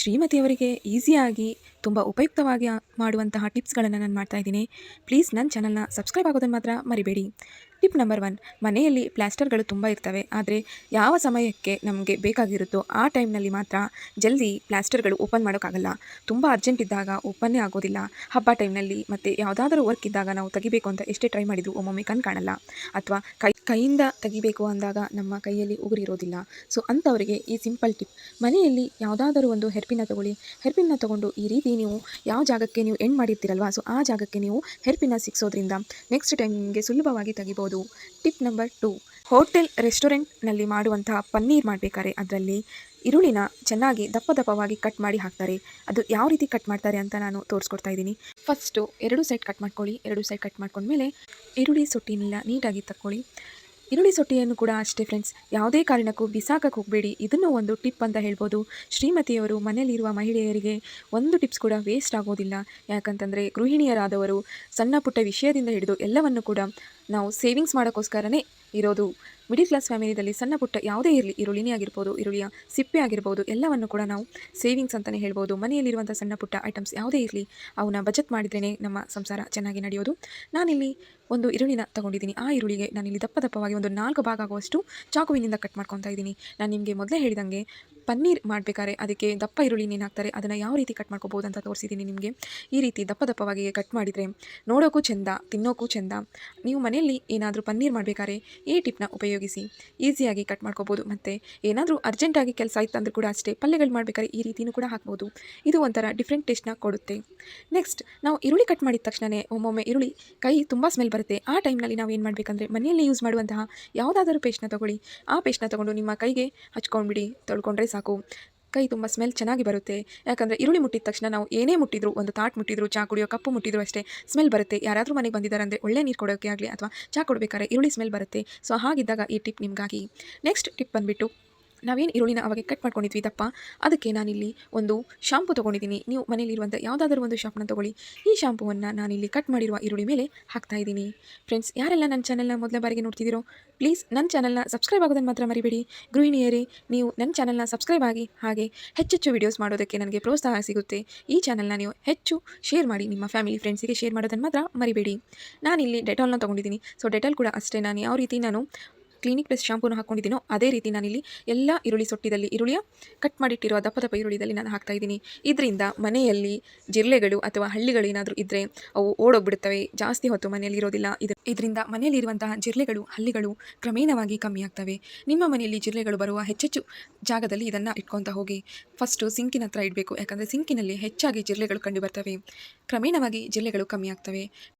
ಶ್ರೀಮತಿಯವರಿಗೆ ಈಸಿಯಾಗಿ ತುಂಬ ಉಪಯುಕ್ತವಾಗಿ ಮಾಡುವಂತಹ ಟಿಪ್ಸ್ಗಳನ್ನು ನಾನು ಮಾಡ್ತಾ ಇದ್ದೀನಿ. ಪ್ಲೀಸ್ ನನ್ನ ಚಾನಲ್ನ ಸಬ್ಸ್ಕ್ರೈಬ್ ಆಗೋದನ್ನು ಮಾತ್ರ ಮರಿಬೇಡಿ. ಟಿಪ್ ನಂಬರ್ ಒನ್ ಮನೆಯಲ್ಲಿ ಪ್ಲಾಸ್ಟರ್ಗಳು ತುಂಬ ಇರ್ತವೆ. ಆದರೆ ಯಾವ ಸಮಯಕ್ಕೆ ನಮಗೆ ಬೇಕಾಗಿರುತ್ತೋ ಆ ಟೈಮ್ನಲ್ಲಿ ಮಾತ್ರ ಜಲ್ದಿ ಪ್ಲಾಸ್ಟರ್ಗಳು ಓಪನ್ ಮಾಡೋಕ್ಕಾಗಲ್ಲ. ತುಂಬ ಅರ್ಜೆಂಟ್ ಇದ್ದಾಗ ಓಪನ್ನೇ ಆಗೋದಿಲ್ಲ. ಹಬ್ಬ ಟೈಮ್ನಲ್ಲಿ ಮತ್ತು ಯಾವುದಾದ್ರೂ ವರ್ಕ್ ಇದ್ದಾಗ ನಾವು ತೆಗಿಬೇಕು ಅಂತ ಎಷ್ಟೇ ಟ್ರೈ ಮಾಡಿದ್ರು ಒಮ್ಮೊಮ್ಮೆ ಕಣ್ ಕಾಣಲ್ಲ. ಅಥವಾ ಕೈ, ಕೈಯಿಂದ ತೆಗಿಬೇಕು ಅಂದಾಗ ನಮ್ಮ ಕೈಯಲ್ಲಿ ಉಗುರಿರೋದಿಲ್ಲ ಸೊ ಅಂಥವರಿಗೆ ಈ ಸಿಂಪಲ್ ಟಿಪ್ ಮನೆಯಲ್ಲಿ ಯಾವುದಾದರೂ ಒಂದು ಹೆರ್ಪಿನ ತಗೊಳ್ಳಿ. ಹೆರ್ಪಿನ ತಗೊಂಡು ಈ ರೀತಿ ನೀವು ಯಾವ ಜಾಗಕ್ಕೆ ನೀವು ಎಂಡ್ ಮಾಡಿರ್ತೀರಲ್ವಾ? ಸೊ ಆ ಜಾಗಕ್ಕೆ ನೀವು ಹೆರ್ಪಿನ ಸಿಕ್ಸೋದ್ರಿಂದ ನೆಕ್ಸ್ಟ್ ಟೈಮ್ ನಿಮಗೆ ಸುಲಭವಾಗಿ ತೆಗಿಬೋದು. Tip number two. ಹೋಟೆಲ್, ರೆಸ್ಟೋರೆಂಟ್ನಲ್ಲಿ ಮಾಡುವಂತಹ ಪನ್ನೀರ್ ಮಾಡಬೇಕಾದ್ರೆ ಅದರಲ್ಲಿ ಈರುಳ್ಳಿನ ಚೆನ್ನಾಗಿ ದಪ್ಪ ದಪ್ಪವಾಗಿ ಕಟ್ ಮಾಡಿ ಹಾಕ್ತಾರೆ. ಅದು ಯಾವ ರೀತಿ ಕಟ್ ಮಾಡ್ತಾರೆ ಅಂತ ನಾನು ತೋರಿಸ್ಕೊಡ್ತಾ ಇದ್ದೀನಿ. ಫಸ್ಟು ಎರಡು ಸೈಡ್ ಕಟ್ ಮಾಡ್ಕೊಳ್ಳಿ. ಎರಡು ಸೈಡ್ ಕಟ್ ಮಾಡ್ಕೊಂಡ್ಮೇಲೆ ಈರುಳ್ಳಿ ಸೊಟ್ಟಿನೆಲ್ಲ ನೀಟಾಗಿ ತಕ್ಕೊಳ್ಳಿ. ಈರುಳ್ಳಿ ಸೊಟ್ಟಿಯನ್ನು ಕೂಡ ಅಷ್ಟೇ ಫ್ರೆಂಡ್ಸ್ ಯಾವುದೇ ಕಾರಣಕ್ಕೂ ಬಿಸಾಕಕ್ಕೆ ಹೋಗಬೇಡಿ. ಇದನ್ನು ಒಂದು ಟಿಪ್ ಅಂತ ಹೇಳ್ಬೋದು. ಶ್ರೀಮತಿಯವರು ಮನೆಯಲ್ಲಿರುವ ಮಹಿಳೆಯರಿಗೆ ಒಂದು ಟಿಪ್ಸ್ ಕೂಡ ವೇಸ್ಟ್ ಆಗೋದಿಲ್ಲ. ಯಾಕಂತಂದರೆ ಗೃಹಿಣಿಯರಾದವರು ಸಣ್ಣ ಪುಟ್ಟ ವಿಷಯದಿಂದ ಹಿಡಿದು ಎಲ್ಲವನ್ನು ಕೂಡ ನಾವು ಸೇವಿಂಗ್ಸ್ ಮಾಡೋಕ್ಕೋಸ್ಕರನೇ ಇರೋದು. ಮಿಡಿಲ್ ಕ್ಲಾಸ್ ಫ್ಯಾಮಿಲಿದಲ್ಲಿ ಸಣ್ಣ ಪುಟ್ಟ ಯಾವುದೇ ಇರಲಿ, ಈರುಳ್ಳಿನೇ ಆಗಿರ್ಬೋದು, ಈರುಳ್ಳಿಯ ಸಿಪ್ಪೆ ಆಗಿರ್ಬೋದು, ಎಲ್ಲವನ್ನು ಕೂಡ ನಾವು ಸೇವಿಂಗ್ಸ್ ಅಂತಲೇ ಹೇಳ್ಬೋದು. ಮನೆಯಲ್ಲಿರುವಂಥ ಸಣ್ಣ ಪುಟ್ಟ ಐಟಮ್ಸ್ ಯಾವುದೇ ಇರಲಿ, ಅವನ್ನ ಬಜೆಟ್ ಮಾಡಿದ್ರೇ ನಮ್ಮ ಸಂಸಾರ ಚೆನ್ನಾಗಿ ನಡೆಯೋದು. ನಾನಿಲ್ಲಿ ಒಂದು ಈರುಳ್ಳಿನ ತಗೊಂಡಿದ್ದೀನಿ. ಆ ಈರುಳ್ಳಿಗೆ ನಾನಿಲ್ಲಿ ದಪ್ಪ ದಪ್ಪವಾಗಿ ಒಂದು ನಾಲ್ಕು ಭಾಗ ಆಗುವಷ್ಟು ಚಾಕುವಿನಿಂದ ಕಟ್ ಮಾಡ್ಕೊತಾ ಇದ್ದೀನಿ. ನಾನು ನಿಮಗೆ ಮೊದಲೇ ಹೇಳಿದಂಗೆ ಪನ್ನೀರ್ ಮಾಡಬೇಕಾದ್ರೆ ಅದಕ್ಕೆ ದಪ್ಪ ಈರುಳ್ಳಿ ನೀನು ಹಾಕ್ತಾರೆ, ಅದನ್ನು ಯಾವ ರೀತಿ ಕಟ್ ಮಾಡ್ಕೋಬೋದು ಅಂತ ತೋರಿಸಿದ್ದೀನಿ ನಿಮಗೆ. ಈ ರೀತಿ ದಪ್ಪ ದಪ್ಪವಾಗಿ ಕಟ್ ಮಾಡಿದರೆ ನೋಡೋಕ್ಕೂ ಚೆಂದ, ತಿನ್ನೋಕ್ಕೂ ಚೆಂದ. ನೀವು ಮನೆಯಲ್ಲಿ ಏನಾದರೂ ಪನ್ನೀರ್ ಮಾಡಬೇಕಾದ್ರೆ ಈ ಟಿಪ್ನ ಉಪಯೋಗಿಸಿ, ಈಸಿಯಾಗಿ ಕಟ್ ಮಾಡ್ಕೋಬೋದು. ಮತ್ತು ಏನಾದರೂ ಅರ್ಜೆಂಟಾಗಿ ಕೆಲಸ ಆಯ್ತು ಅಂದರೂ ಕೂಡ ಅಷ್ಟೇ ಪಲ್ಯಗಳು ಮಾಡಬೇಕಾದ್ರೆ ಈ ರೀತಿಯೂ ಕೂಡ ಹಾಕ್ಬೋದು. ಇದು ಒಂಥರ ಡಿಫ್ರೆಂಟ್ ಟೇಸ್ಟ್ನ ಕೊಡುತ್ತೆ. ನೆಕ್ಸ್ಟ್ ನಾವು ಈರುಳ್ಳಿ ಕಟ್ ಮಾಡಿದ ತಕ್ಷಣವೇ ಒಮ್ಮೊಮ್ಮೆ ಈರುಳ್ಳಿ ಕೈ ತುಂಬ ಸ್ಮೆಲ್ ಬರುತ್ತೆ. ಆ ಟೈಮ್ನಲ್ಲಿ ನಾವು ಏನು ಮಾಡಬೇಕಂದ್ರೆ ಮನೆಯಲ್ಲಿ ಯೂಸ್ ಮಾಡುವಂತಹ ಯಾವುದಾದರೂ ಪೇಸ್ಟ್ನ ತಗೊಳ್ಳಿ. ಆ ಪೇಸ್ಟ್ನ ತಗೊಂಡು ನಿಮ್ಮ ಕೈಗೆ ಹಚ್ಕೊಂಡ್ಬಿಡಿ, ತೊಳ್ಕೊಂಡ್ರೆ ಸಾಕು. ಕೈ ತುಂಬ ಸ್ಮೆಲ್ ಚೆನ್ನಾಗಿ ಬರುತ್ತೆ. ಯಾಕಂದರೆ ಈರುಳ್ಳಿ ಮುಟ್ಟಿದ ತಕ್ಷಣ ನಾವು ಏನೇ ಮುಟ್ಟಿದ್ರು, ಒಂದು ತಾಟ್ ಮುಟ್ಟಿದ್ರು, ಚಾ ಕುಡಿಯೋ ಕಪ್ಪು ಮುಟ್ಟಿದ್ರು ಅಷ್ಟೇ ಸ್ಮೆಲ್ ಬರುತ್ತೆ. ಯಾರಾದರೂ ಮನೆಗೆ ಬಂದಿದ್ದಾರೆ ಅಂದರೆ ಒಳ್ಳೆ ನೀರು ಕೊಡೋಕ್ಕೆ ಆಗಲಿ ಅಥವಾ ಚಾ ಕೊಡಬೇಕಾದ್ರೆ ಈರುಳ್ಳಿ ಸ್ಮೆಲ್ ಬರುತ್ತೆ. ಸೊ ಹಾಗಿದ್ದಾಗ ಈ ಟಿಪ್ ನಿಮಗಾಗಿ. ನೆಕ್ಸ್ಟ್ ಟಿಪ್ ಬಂದುಬಿಟ್ಟು ನಾವೇನು ಈರುಳ್ಳಿನ ಅವಾಗ ಕಟ್ ಮಾಡ್ಕೊಂಡಿದ್ವಿ ದಪ್ಪ, ಅದಕ್ಕೆ ನಾನಿಲ್ಲಿ ಒಂದು ಶಾಂಪು ತೊಗೊಂಡಿದ್ದೀನಿ. ನೀವು ಮನೇಲಿರುವಂಥ ಯಾವುದಾದ್ರೂ ಒಂದು ಶಾಂಪನ್ನ ತೊಗೊಳ್ಳಿ. ಈ ಶಾಂಪುವನ್ನು ನಾನಿಲ್ಲಿ ಕಟ್ ಮಾಡಿರುವ ಈರುಳ್ಳಿ ಮೇಲೆ ಹಾಕ್ತಾ ಇದ್ದೀನಿ. ಫ್ರೆಂಡ್ಸ್ ಯಾರೆಲ್ಲ ನನ್ನ ಚಾನಲ್ನ ಮೊದಲ ಬಾರಿಗೆ ನೋಡ್ತಿದ್ದೀರೋ ಪ್ಲೀಸ್ ನನ್ನ ಚಾನಲ್ನ ಸಬ್ಸ್ಕ್ರೈಬ್ ಆಗೋದನ್ನು ಮಾತ್ರ ಮರಿಬೇಡಿ. ಗೃಹಿಣಿಯರೇ, ನೀವು ನನ್ನ ಚಾನಲ್ನ ಸಬ್ಸ್ಕ್ರೈಬ್ ಆಗಿ ಹಾಗೆ ಹೆಚ್ಚೆಚ್ಚು ವೀಡಿಯೋಸ್ ಮಾಡೋದಕ್ಕೆ ನನಗೆ ಪ್ರೋತ್ಸಾಹ ಸಿಗುತ್ತೆ. ಈ ಚಾನಲ್ನ ನೀವು ಹೆಚ್ಚು ಶೇರ್ ಮಾಡಿ, ನಿಮ್ಮ ಫ್ಯಾಮಿಲಿ ಫ್ರೆಂಡ್ಸಿಗೆ ಶೇರ್ ಮಾಡೋದನ್ನು ಮಾತ್ರ ಮರಿಬೇಡಿ. ನಾನಿಲ್ಲಿ ಡೆಟಾಲ್ನ ತೊಗೊಂಡಿದ್ದೀನಿ. ಸೊ ಡೆಟಾಲ್ ಕೂಡ ಅಷ್ಟೇ. ನಾನು ಯಾವ ರೀತಿ ನಾನು ಕ್ಲಿನಿಕ್ ಪ್ಲಸ್ ಶಾಂಪೂನ ಹಾಕ್ಕೊಂಡಿದ್ದೀನೋ ಅದೇ ರೀತಿ ನಾನಿಲ್ಲಿ ಎಲ್ಲ ಈರುಳ್ಳಿ ಸೊಟ್ಟಿದಲ್ಲಿ ಈರುಳ್ಳಿಯ ಕಟ್ ಮಾಡಿಟ್ಟಿರೋ ದಪ್ಪ ದಪ್ಪ ಈರುಳ್ಳಿದಲ್ಲಿ ನಾನು ಹಾಕ್ತಾ ಇದ್ದೀನಿ. ಇದರಿಂದ ಮನೆಯಲ್ಲಿ ಜಿರಳೆಗಳು ಅಥವಾ ಹಳ್ಳಿಗಳು ಏನಾದರೂ ಇದ್ದರೆ ಅವು ಓಡೋಗ್ಬಿಡುತ್ತವೆ, ಜಾಸ್ತಿ ಹೊತ್ತು ಮನೆಯಲ್ಲಿ ಇರೋದಿಲ್ಲ. ಇದು, ಇದರಿಂದ ಮನೆಯಲ್ಲಿರುವಂತಹ ಜಿರಳೆಗಳು, ಹಳ್ಳಿಗಳು ಕ್ರಮೇಣವಾಗಿ ಕಮ್ಮಿ ಆಗ್ತವೆ. ನಿಮ್ಮ ಮನೆಯಲ್ಲಿ ಜಿರಳೆಗಳು ಬರುವ ಹೆಚ್ಚೆಚ್ಚು ಜಾಗದಲ್ಲಿ ಇದನ್ನು ಇಟ್ಕೊತಾ ಹೋಗಿ. ಫಸ್ಟು ಸಿಂಕಿನ ಹತ್ರ ಇಡಬೇಕು. ಯಾಕಂದರೆ ಸಿಂಕಿನಲ್ಲಿ ಹೆಚ್ಚಾಗಿ ಜಿರಳೆಗಳು ಕಂಡುಬರ್ತವೆ ಕ್ರಮೇಣವಾಗಿ ಜಿರಳೆಗಳು ಕಮ್ಮಿ ಆಗ್ತವೆ.